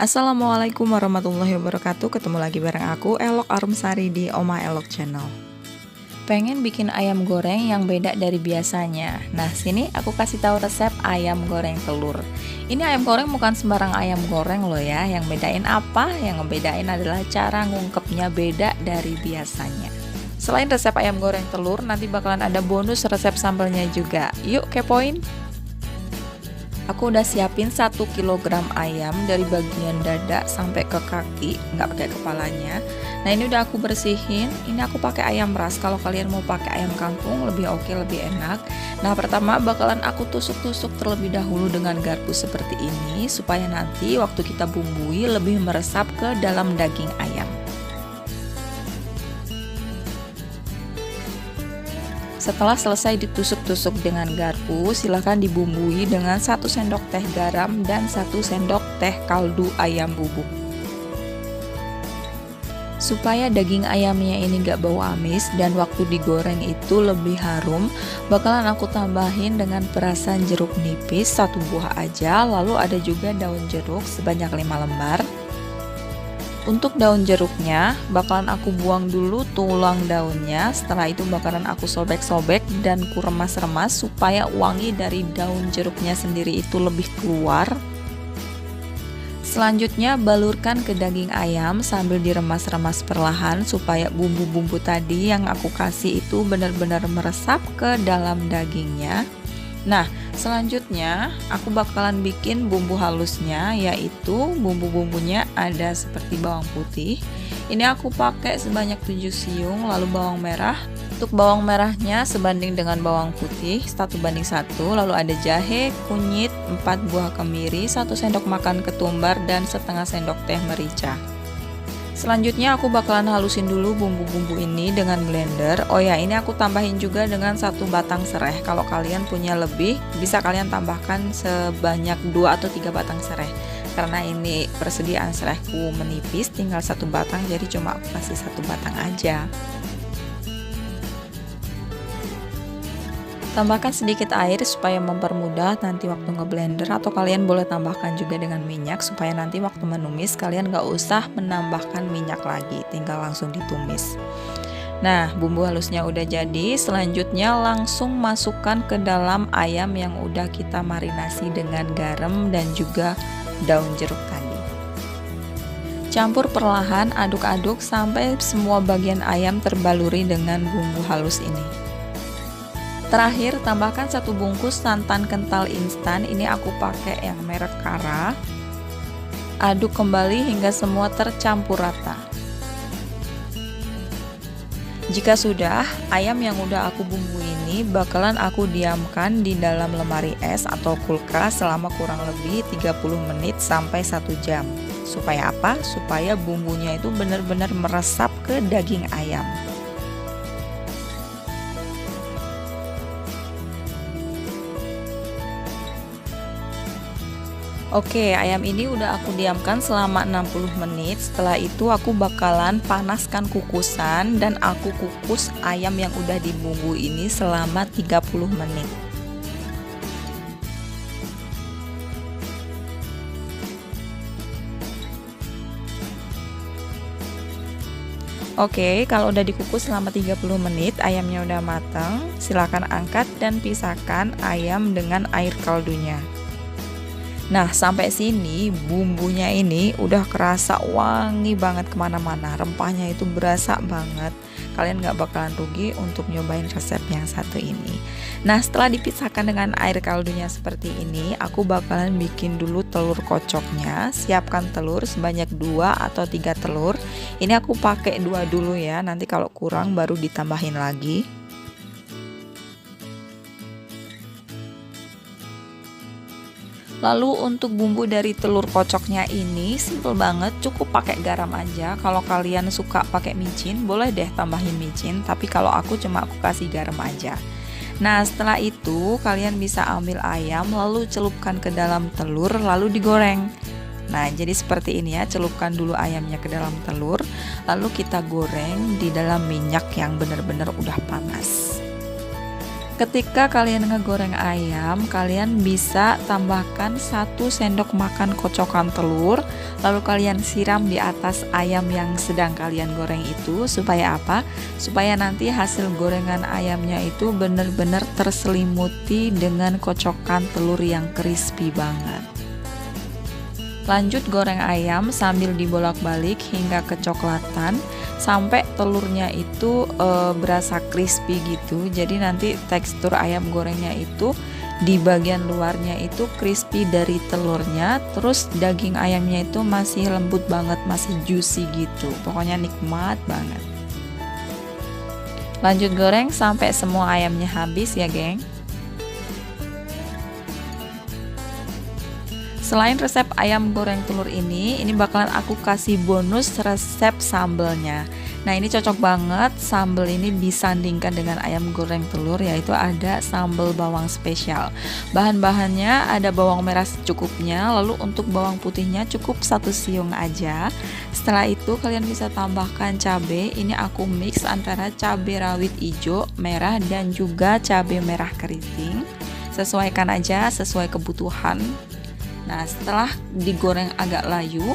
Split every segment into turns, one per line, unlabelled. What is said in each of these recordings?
Assalamualaikum warahmatullahi wabarakatuh Ketemu lagi bareng aku Elok Arumsari di Oma Elok Channel Pengen bikin ayam goreng yang beda dari biasanya Nah sini aku kasih tahu resep ayam goreng telur Ini ayam goreng bukan sembarang ayam goreng loh ya Yang bedain apa? Yang ngebedain adalah cara ngungkepnya beda dari biasanya Selain resep ayam goreng telur, nanti bakalan ada bonus resep sambelnya juga. Yuk kepoin! Aku udah siapin 1 kg ayam dari bagian dada sampai ke kaki nggak pakai kepalanya. Nah ini udah aku bersihin. Ini aku pakai ayam ras. Kalau kalian mau pakai ayam kampung lebih oke lebih enak. Nah pertama bakalan aku tusuk-tusuk terlebih dahulu dengan garpu seperti ini supaya nanti waktu kita bumbui lebih meresap ke dalam daging ayam Setelah selesai ditusuk-tusuk dengan garpu, silahkan dibumbui dengan 1 sendok teh garam dan 1 sendok teh kaldu ayam bubuk. Supaya daging ayamnya ini gak bau amis dan waktu digoreng itu lebih harum, bakalan aku tambahin dengan perasan jeruk nipis satu buah aja, lalu ada juga daun jeruk sebanyak 5 lembar, untuk daun jeruknya, bakalan aku buang dulu tulang daunnya. Setelah itu bakalan aku sobek-sobek dan kuremas-remas supaya wangi dari daun jeruknya sendiri itu lebih keluar. Selanjutnya balurkan ke daging ayam sambil diremas-remas perlahan supaya bumbu-bumbu tadi yang aku kasih itu benar-benar meresap ke dalam dagingnya. Nah, selanjutnya aku bakalan bikin bumbu halusnya yaitu bumbu-bumbunya ada seperti bawang putih. Ini aku pakai sebanyak 7 siung lalu bawang merah. Untuk bawang merahnya sebanding dengan bawang putih satu banding satu. lalu ada jahe, kunyit, 4 buah kemiri, 1 sendok makan ketumbar dan setengah sendok teh merica. Selanjutnya aku bakalan halusin dulu bumbu-bumbu ini dengan blender. Oh ya, ini aku tambahin juga dengan satu batang serai. Kalau kalian punya lebih, bisa kalian tambahkan sebanyak dua atau tiga batang serai. Karena ini persediaan seraiku menipis, tinggal satu batang, jadi cuma aku kasih satu batang aja. Tambahkan sedikit air supaya mempermudah nanti waktu ngeblender atau kalian boleh tambahkan juga dengan minyak supaya nanti waktu menumis kalian gak usah menambahkan minyak lagi, tinggal langsung ditumis. Nah, bumbu halusnya udah jadi, selanjutnya langsung masukkan ke dalam ayam yang udah kita marinasi dengan garam dan juga daun jeruk tadi. Campur perlahan, aduk-aduk sampai semua bagian ayam terbaluri dengan bumbu halus ini. Terakhir, tambahkan satu bungkus santan kental instan. Ini aku pakai yang merek Kara. Aduk kembali hingga semua tercampur rata. Jika sudah, ayam yang udah aku bumbu ini bakalan aku diamkan di dalam lemari es atau kulkas selama kurang lebih 30 menit sampai 1 jam. Supaya apa? Supaya bumbunya itu benar-benar meresap ke daging ayam. Oke, ayam ini udah aku diamkan selama 60 menit. Setelah itu aku bakalan panaskan kukusan dan aku kukus ayam yang udah dibumbu ini selama 30 menit. Oke, kalau udah dikukus selama 30 menit, ayamnya udah matang. Silahkan angkat dan pisahkan ayam dengan air kaldunya. Nah sampai sini bumbunya ini udah kerasa wangi banget ke mana-mana. Rempahnya itu berasa banget. Kalian gak bakalan rugi untuk nyobain resep yang satu ini. Nah setelah dipisahkan dengan air kaldunya seperti ini Aku bakalan bikin dulu telur kocoknya. Siapkan telur sebanyak 2 atau 3 telur. Ini aku pakai dua dulu ya. Nanti kalau kurang baru ditambahin lagi Lalu untuk bumbu dari telur kocoknya ini simple banget, cukup pakai garam aja. Kalau kalian suka pakai micin, boleh deh tambahin micin, tapi kalau aku cuma aku kasih garam aja. Nah, setelah itu kalian bisa ambil ayam lalu celupkan ke dalam telur lalu digoreng. Nah, jadi seperti ini ya, celupkan dulu ayamnya ke dalam telur, lalu kita goreng di dalam minyak yang benar-benar udah panas. Ketika kalian ngegoreng ayam, kalian bisa tambahkan satu sendok makan kocokan telur, lalu kalian siram di atas ayam yang sedang kalian goreng itu supaya apa? Supaya nanti hasil gorengan ayamnya itu benar-benar terselimuti dengan kocokan telur yang crispy banget. Lanjut goreng ayam sambil dibolak-balik hingga kecoklatan sampai telurnya itu e, berasa crispy gitu. Jadi nanti tekstur ayam gorengnya itu di bagian luarnya itu crispy dari telurnya, terus daging ayamnya itu masih lembut banget, masih juicy gitu. Pokoknya nikmat banget. Lanjut goreng sampai semua ayamnya habis ya, geng. Selain resep ayam goreng telur ini, ini bakalan aku kasih bonus resep sambelnya. Nah ini cocok banget, sambel ini disandingkan dengan ayam goreng telur yaitu ada sambal bawang spesial. Bahan-bahannya ada bawang merah secukupnya, lalu untuk bawang putihnya cukup satu siung aja. Setelah itu kalian bisa tambahkan cabai, ini aku mix antara cabai rawit hijau, merah dan juga cabai merah keriting. Sesuaikan aja sesuai kebutuhan Nah, setelah digoreng agak layu,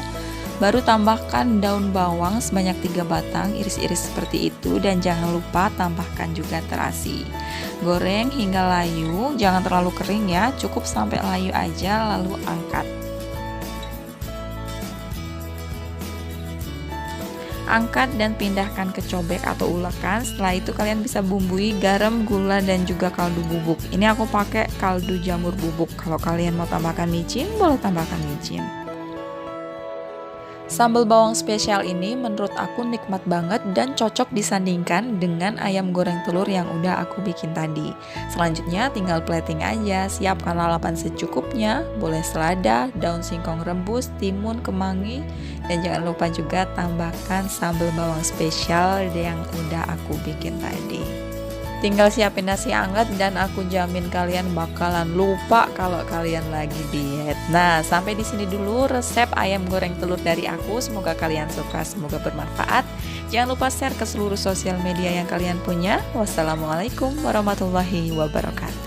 baru tambahkan daun bawang sebanyak 3 batang iris-iris seperti itu dan jangan lupa tambahkan juga terasi. Goreng hingga layu, jangan terlalu kering ya, cukup sampai layu aja lalu angkat. angkat dan pindahkan ke cobek atau ulekan setelah itu kalian bisa bumbui garam gula dan juga kaldu bubuk ini aku pakai kaldu jamur bubuk kalau kalian mau tambahkan micin boleh tambahkan micin Sambal bawang spesial ini menurut aku nikmat banget dan cocok disandingkan dengan ayam goreng telur yang udah aku bikin tadi. Selanjutnya tinggal plating aja, siapkan lalapan secukupnya, boleh selada, daun singkong rebus, timun, kemangi, dan jangan lupa juga tambahkan sambal bawang spesial yang udah aku bikin tadi. Tinggal siapin nasi hangat dan aku jamin kalian bakalan lupa kalau kalian lagi diet. Nah, sampai di sini dulu resep ayam goreng telur dari aku. Semoga kalian suka, semoga bermanfaat. Jangan lupa share ke seluruh sosial media yang kalian punya. Wassalamualaikum warahmatullahi wabarakatuh.